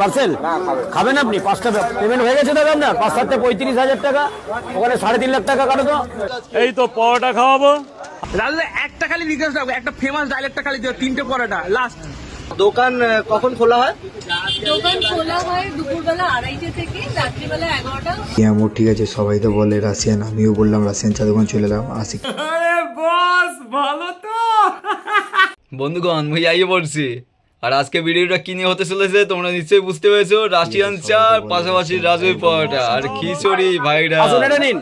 Parcel? খাবেন আপনি? পাঁচটা পেমেন্ট হয়ে গেছে দাদা আপনার। পাঁচ সাতটা পঁয়ত্রিশ হাজার টাকা ওখানে সাড়ে তিন লাখ টাকা কাটো তো। এই তো পরোটা খাওয়াবো। দাদা একটা খালি রিকোয়েস্ট রাখব একটা ফেমাস ডায়লগটা খালি দিও তিনটে পরোটা লাস্ট দোকান কখন খোলা হয়? দোকান খোলা হয় দুপুরবেলা আড়াইটে থেকে রাত্রিবেলা এগারোটা। ইয়ামো ঠিক আছে সবাই তো বলে রাশিয়ান আমিও বললাম রাশিয়ান চা দোকান চলে এলাম আসি। বন্ধুগণ মুই আইয়ে পড়ছি। আর আজকে ভিডিওটা কি নিয়ে হতে চলেছে তোমরা নিশ্চয়ই বুঝতে পেরেছ। রাশিয়ান চার পাশাপাশি রাজুই পরোটা। আর খিচুড়ি ভাইরা। নিন।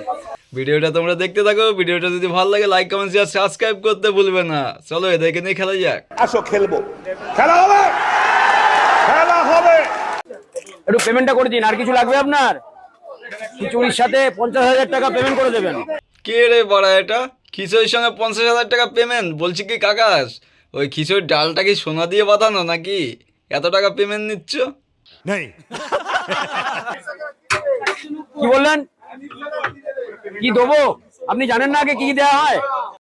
ভিডিওটা তোমরা দেখতে থাকো ভিডিওটা যদি ভালো লাগে লাইক কমেন্ট শেয়ার সাবস্ক্রাইব করতে ভুলবে না। চলো এদেরকে নিয়ে খেলা যাক। আসো খেলব। খেলা হবে! খেলা হবে! একটু পেমেন্টটা করে দিন আর কিছু লাগবে আপনার? খিচুড়ির সাথে পঞ্চাশ হাজার টাকা পেমেন্ট করে দেবেন। কে রে বাড়া এটা? খিচুড়ির সঙ্গে পঞ্চাশ হাজার টাকা পেমেন্ট বলছি কি কাকাস? ওই খিচুড়ির ডালটা কি সোনা দিয়ে বাঁধানো নাকি? এত টাকা পেমেন্ট নিচ্ছ? নেই। কি বললেন? কি দেবো? আপনি জানেন না আগে কি দেওয়া হয়?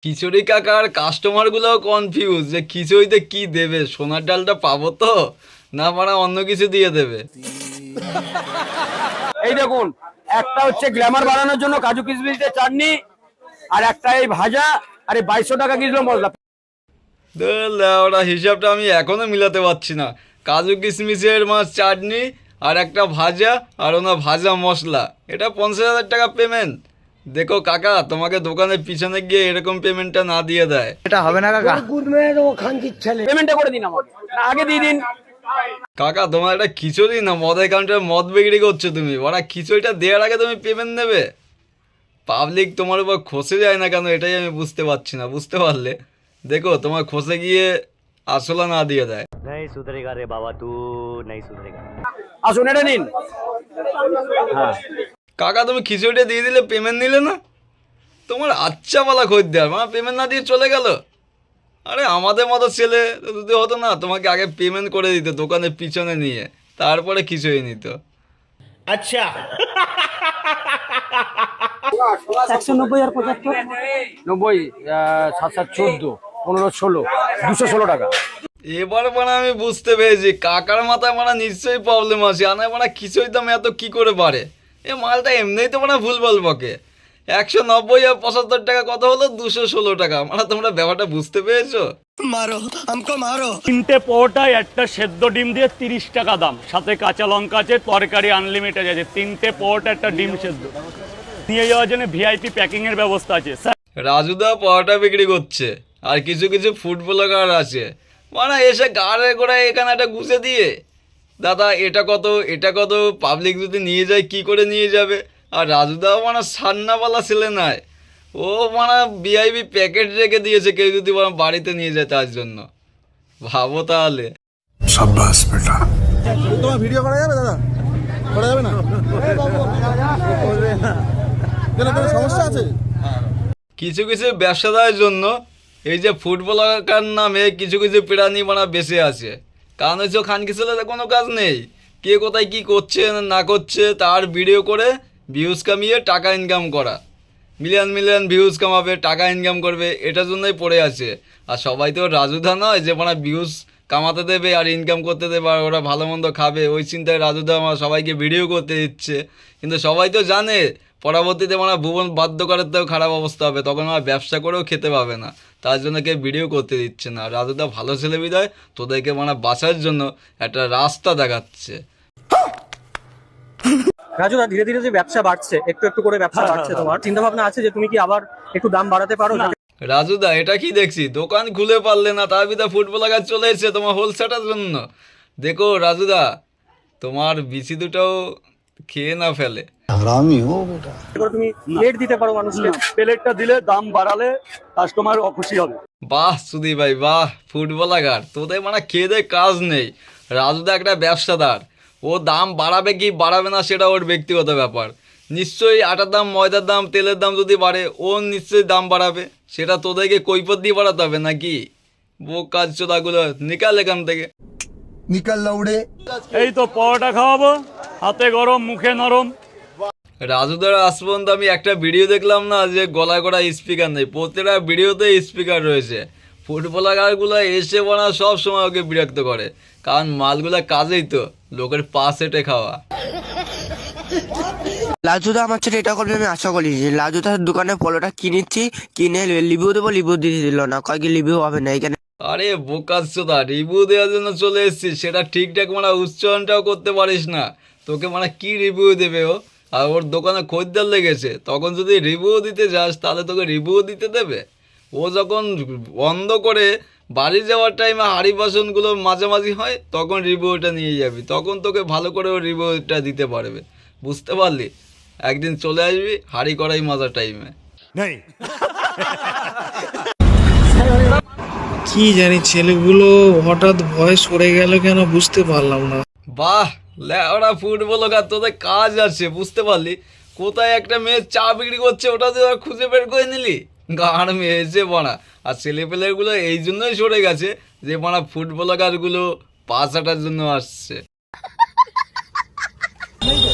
খিচুড়ি কাকার কাস্টমারগুলো কনফিউজ যে খিচুড়িতে কি দেবে? সোনার ডালটা পাবো তো? না মানে অন্য কিছু দিয়ে দেবে? এই দেখুন একটা হচ্ছে গ্ল্যামার বাড়ানোর জন্য কাজু কিশমিশ দিয়ে চাটনি আর একটা এই ভাজা আর এই বাইশশো টাকা কিলো মশলা? ওরা হিসাবটা আমি এখনও মিলাতে পারছি না। কাজু কিশমিশের মাছ চাটনি আর একটা ভাজা আর ওনা ভাজা মশলা। এটা পঞ্চাশ হাজার টাকা পেমেন্ট দেখো কাকা তোমাকে দোকানের পিছনে গিয়ে এরকম পেমেন্টটা না দিয়ে দেয়। এটা হবে না কাকা? পেমেন্টটা করে দিন আমাকে। আগে দিয়ে দিন। কাকা তোমার একটা খিচুড়ি না? মদের কাউন্টারে মদ বিক্রি করছ তুমি। ওরা খিচুড়িটা দেওয়ার আগে তুমি পেমেন্ট নেবে। পাবলিক তোমার উপর খসে যায় না কেন? এটাই আমি বুঝতে পারছি না। বুঝতে পারলে? দেখো তোমার খসে গিয়ে আসলা না দিয়ে দেয়। নাই সুধরেগা রে বাবা তু নাই সুধরেগা আসুন এটা নিন। হ্যাঁ। কাকা তুমি খিচুড়িটা দিয়ে দিলে পেমেন্ট নিলে না? তোমার আচ্ছা বলা খদ্দের মা পেমেন্ট না দিয়ে চলে গেল? আরে আমাদের মতো ছেলে তো যদি হতো না তোমাকে আগে পেমেন্ট করে দিত দোকানের পিছনে নিয়ে তারপরে খিচুড়ি নিত। আচ্ছা। একশো নব্বই আর পঁচাত্তর? নব্বই সাত সাত চোদ্দ। পনেরো ষোলো দুশো ষোলো টাকা। এবার মানে আমি বুঝতে পেরেছি কাকার মাথায় মানে নিশ্চয়ই প্রবলেম আছে আনা মানে খিচুড়ি দাম এত কি করে পারে এ মালটা এমনিই তো মানে ভুলভাল বকে একশো নব্বই আর পঁচাত্তর টাকা কত হলো? দুশো ষোলো টাকা। মানে তোমরা ব্যাপারটা বুঝতে পেরেছ? মারো আমকো মারো। তিনটে পরোটায় একটা সেদ্ধ ডিম দিয়ে তিরিশ টাকা দাম। সাথে কাঁচা লঙ্কা আছে তরকারি আনলিমিটেড আছে। তিনটে পরোটা একটা ডিম সেদ্ধ। নিয়ে যাওয়ার জন্য ভিআইপি প্যাকিং এর ব্যবস্থা আছে। রাজুদা পরোটা বিক্রি করছে। আর কিছু কিছু ফুড ব্লগার আছে। মানে এসে গাড়ে করে এখানে একটা গুছে দিয়ে। দাদা এটা কত এটা কত? পাবলিক যদি নিয়ে যায় কি করে নিয়ে যাবে? আর রাজুদাও মানে সান্নাওয়ালা ছেলে নয়। ও মানে বিআইবি প্যাকেট রেখে দিয়েছে কেউ যদি মানে বাড়িতে নিয়ে যায় তার জন্য। ভাবো তাহলে। তোমার ভিডিও করা যাবে দাদা? করা যাবে না। কেন কোনো সমস্যা আছে? কিছু কিছু ব্যবসাদারের জন্য এই যে ফুটবলার নামে কিছু কিছু প্রাণী মানে বেঁচে আছে। কারণ হচ্ছে খান ছেলেদের কোনো কাজ নেই। কে কোথায় কি করছে, না করছে, তার ভিডিও করে ভিউজ কামিয়ে টাকা ইনকাম করা। মিলিয়ন মিলিয়ন ভিউজ কামাবে, টাকা ইনকাম করবে, এটার জন্যই পড়ে আছে। আর সবাই তো রাজুধা নয় যে মানে ভিউজ কামাতে দেবে আর ইনকাম করতে দেবে আর ওরা ভালো মন্দ খাবে। ওই চিন্তায় রাজুধা আমার সবাইকে ভিডিও করতে দিচ্ছে। কিন্তু সবাই তো জানে পরবর্তীতে মানে ভুবন বাধ্য করার তো খারাপ অবস্থা হবে তখন আমার ব্যবসা করেও খেতে পাবে না। তার জন্য কেউ ভিডিও করতে দিচ্ছে না। রাজুদা ভালো ছেলে বিদায় তোদেরকে মানে বাঁচার জন্য একটা রাস্তা দেখাচ্ছে। রাজুদা ধীরে ধীরে যে ব্যবসা বাড়ছে একটু একটু করে ব্যবসা বাড়ছে তোমার। চিন্তা ভাবনা আছে যে তুমি কি আবার একটু দাম বাড়াতে পারো? রাজুদা এটা কি দেখছি? দোকান খুলে পারলে না তার ভিতরে ফুটবল গাছ চলে এসেছে তোমার হোলসেটার জন্য। দেখো রাজুদা তোমার বিচি দুটাও খেয়ে না ফেলে? যাতে তুমি রেট দিতে পারো মানুষকে। প্লেটটা দিলে দাম বাড়ালে কাস্টমার খুশি হবে। বাহ সুদী ভাই বাহ ফুটবলাগার। তোদের মানে খেয়ে দেয়ে কাজ নেই। রাজুদা একটা ব্যবসাদার। ও দাম বাড়াবে কি বাড়াবে না সেটা ওর ব্যক্তিগত ব্যাপার। নিশ্চয়ই আটার দাম ময়দার দাম তেলের দাম যদি বাড়ে ও নিশ্চয়ই দাম বাড়াবে। সেটা তোদেরকে কৈপত দিয়ে বাড়াতে হবে নাকি? বোক কাজ চোদাগুলো নিকাল এখান থেকে। এই তো পরোটা খাওয়াবো। হাতে গরম মুখে নরম। রাজুদার আজ পর্যন্ত আমি একটা ভিডিও দেখলাম না যে গলায় করা স্পিকার নেই। প্রত্যেকটা ভিডিওতে স্পিকার রয়েছে। ফুটবলারগুলো এসে বনা সব সময় ওকে বিরক্ত করে। কারণ মালগুলা কাজেই তো লোকের পা সেটে খাওয়া। লাজুদা আমার ছেলে এটা করবে আমি আশা করি। যে লাজুদার দোকানে পলোটা কিনেছি কিনে লিভিউ দেবো লিভিউ দিয়ে দিল না। কয়েক লিভিউ হবে না এখানে? আরে বোকাচ্ছ রিভিউ দেওয়ার জন্য চলে এসেছিস। সেটা ঠিকঠাক মানে উচ্চারণটাও করতে পারিস না। তোকে মানে কি রিভিউ দেবে ও? আর ওর দোকানে খদ্দের লেগেছে। তখন যদি রিভিউ দিতে যাস তাহলে তোকে রিভিউ দিতে দেবে। ও যখন বন্ধ করে বাড়ি যাওয়ার টাইমে হাড়ি বাসনগুলো মাঝামাঝি হয় তখন রিভিউটা নিয়ে যাবি। তখন তোকে ভালো করে ও রিভিউটা দিতে পারবে। বুঝতে পারলি? একদিন চলে আসবি হাড়ি করাই মজার টাইমে কি জানি ছেলেগুলো হঠাৎ ভয় সরে গেল কেন বুঝতে পারলাম না। বাহ! লেওড়া ফুটবল আর তোদের কাজ আছে, বুঝতে পারলি? কোথায় একটা মেয়ে চা বিক্রি করছে, ওটা তুই খুঁজে বের করে নিলি? গান মেয়েছে বানা আর ছেলেপেলেগুলো এই জন্যই সরে গেছে যে বানা ফুটবলারগুলো পাস হাঁটার জন্য আসছে।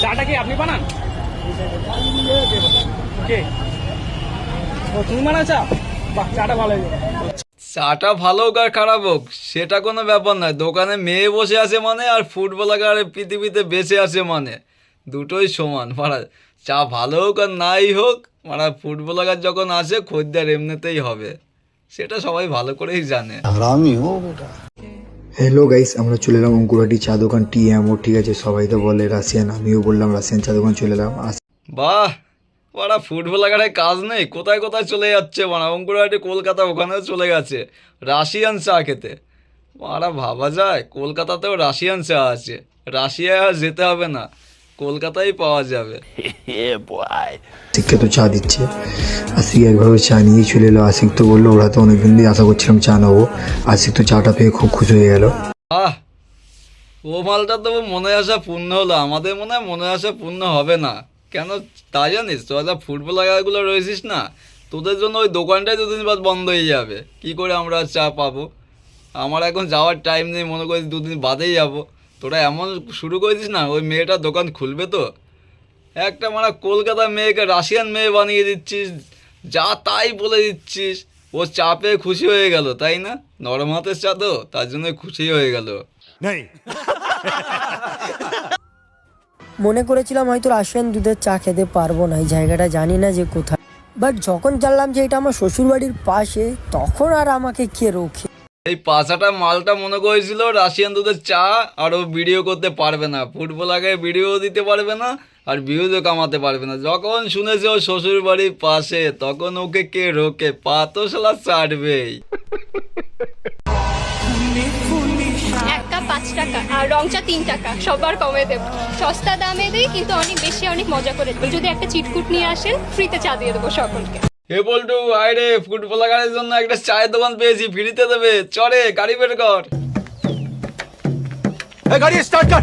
চাটা কি আপনি বানান? কে? তুমি বানাও চা চাটা ভালো চাটা ভালো হোক আর খারাপ হোক সেটা কোনো ব্যাপার নয়। দোকানে মেয়ে বসে আছে মানে আর ফুটবলার পৃথিবীতে বেঁচে আছে মানে। দুটোই সমান মারা চা ভালো হোক আর নাই হোক মানে ফুটবলার যখন আসে খদ্দের এমনিতেই হবে। সেটা সবাই ভালো করেই জানে। হ্যালো গাইস আমরা চলে এলাম অঙ্কুরহাটি চা দোকান টি এম ও ঠিক আছে? সবাই তো বলে রাশিয়ান আমিও বললাম রাশিয়ান চা দোকান চলে এলাম। আস- বাহ ওরা ফুটবলারে কাজ নেই কোথায় কোথায় চলে যাচ্ছে? মানে অঙ্কুরহাটি কলকাতা ওখানেও চলে গেছে। রাশিয়ান চা খেতে। ওরা ভাবা যায় কলকাতাতেও রাশিয়ান চা আছে। রাশিয়ায় আর যেতে হবে না কলকাতায় পাওয়া যাবে। আশিককে তো চা দিচ্ছে। আশিক একভাবে চা নিয়ে চলে এলো। আশিক তো বলল ওরা তো অনেকদিন দিয়ে আশা করছিলাম চা নেব। আশিক তো চাটা পেয়ে খুব খুশি হয়ে গেল। আহ! ও মালটা তো মনে আসা পূর্ণ হলো। আমাদের মনে হয় মনে আসা পূর্ণ হবে না। কেন? তা জানিস তো তোরা ফুটবলারগুলো রয়েছিস না তোদের জন্য ওই দোকানটাই দুদিন বাদ বন্ধ হয়ে যাবে। কি করে আমরা চা পাবো? আমার এখন যাওয়ার টাইম নেই মনে করি দুদিন বাদেই যাব। তোরা এমন শুরু করেছিস না ওই মেয়েটা দোকান খুলবে তো? একটা মানে কলকাতা মেয়েকে রাশিয়ান মেয়ে বানিয়ে দিচ্ছিস যা তাই বলে দিচ্ছিস। ও চা পেয়ে খুশি হয়ে গেল তাই না? নরম হাতের চা তো তার জন্য খুশি হয়ে গেল। মনে করেছিলাম হয়তো রাশিয়ান দুধের চা খেতে পারব না, এই জায়গাটা জানি না যে কোথায়। বাট যখন জানলাম যে এটা আমার শ্বশুর বাড়ির পাশে, তখন আর আমাকে কে রোখে? এই পাশাটা মালটা মনে করেছিল রাশিয়ান দুধের চা, আর ও ভিডিও করতে পারবে না। ফুটবল আগে ভিডিও দিতে পারবে না, আর ভিউজও কামাতে পারবে না। যখন শুনেছে ও শ্বশুর বাড়ির পাশে, তখন ওকে কে রোকে পা তো শালা চাটবেই পাঁচ টাকা আর রং চা তিন টাকা সবার কমে দেব। সস্তা দামে দিই কিন্তু অনেক বেশি অনেক মজা করে দেবো। যদি একটা চিটকুট নিয়ে আসেন ফ্রিতে চা দিয়ে দেবো সকলকে। হে বল্টু আইরে ফুটবল আগারের জন্য একটা চায়ের দোকান পেয়েছি ফ্রিতে দেবে। চরে গাড়ি বের কর। গাড়ি স্টার্ট কর।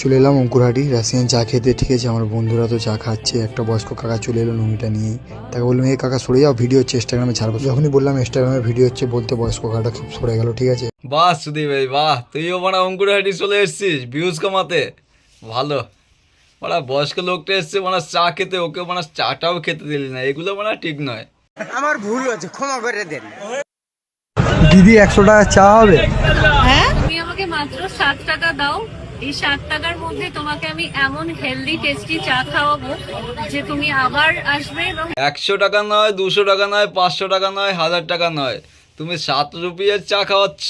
চলে এলাম অঙ্কুরহাটি। রাশিয়ান চা খেতে ঠিক আছে আমার বন্ধুরা তো চা খাচ্ছে একটা বয়স্ক কাকা চলে এলো নুমিটা নিয়ে। তাকে বললাম এই কাকা সরে যাও ভিডিও হচ্ছে ইনস্টাগ্রামে ছাড়বো। যখনই বললাম ইনস্টাগ্রামে ভিডিও হচ্ছে বলতে বয়স্ক কাকাটা খুব সরে গেল ঠিক আছে? বাহ সুদীপ ভাই বাহ। তুইও মানে অঙ্কুরহাটি চলে এসেছিস ভিউজ কমাতে। ভালো। মানে বয়স্ক লোকটা এসছে মানে চা খেতে ওকে মানে চাটাও খেতে দিলি না এগুলো মানে ঠিক নয়। আমার ভুল হয়েছে ক্ষমা করে দেন। দিদি একশো টাকা চা হবে? হ্যাঁ তুমি আমাকে মাত্র সাত টাকা দাও। এই সাত টাকার মধ্যে তোমাকে আমি এমন হেলদি টেস্টি চা খাওয়াবো যে তুমি আবার আসবে এবং একশো টাকা নয় দুশো টাকা নয় পাঁচশো টাকা নয় হাজার টাকা নয়। তুমি সাত রুপিয়ার চা খাওয়াচ্ছ।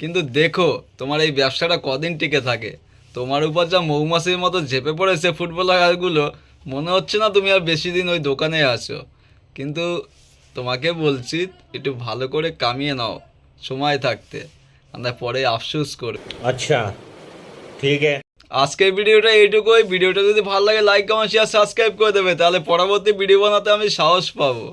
কিন্তু দেখো তোমার এই ব্যবসাটা কদিন টিকে থাকে? তোমার উপর যা মৌমাছির মতো ঝেপে পড়েছে ফুটবলারগুলো মনে হচ্ছে না তুমি আর বেশি দিন ওই দোকানে আসো কিন্তু তোমাকে বলছি একটু ভালো করে কামিয়ে নাও সময় থাকতে। আমরা পরে আফসোস করবে আচ্ছা। ঠিক আছে। আজকের ভিডিওটা এইটুকুই। ভিডিওটা যদি ভালো লাগে লাইক কমেন্ট শেয়ার সাবস্ক্রাইব করে দেবে। তাহলে পরবর্তী ভিডিও বানাতে আমি সাহস পাবো।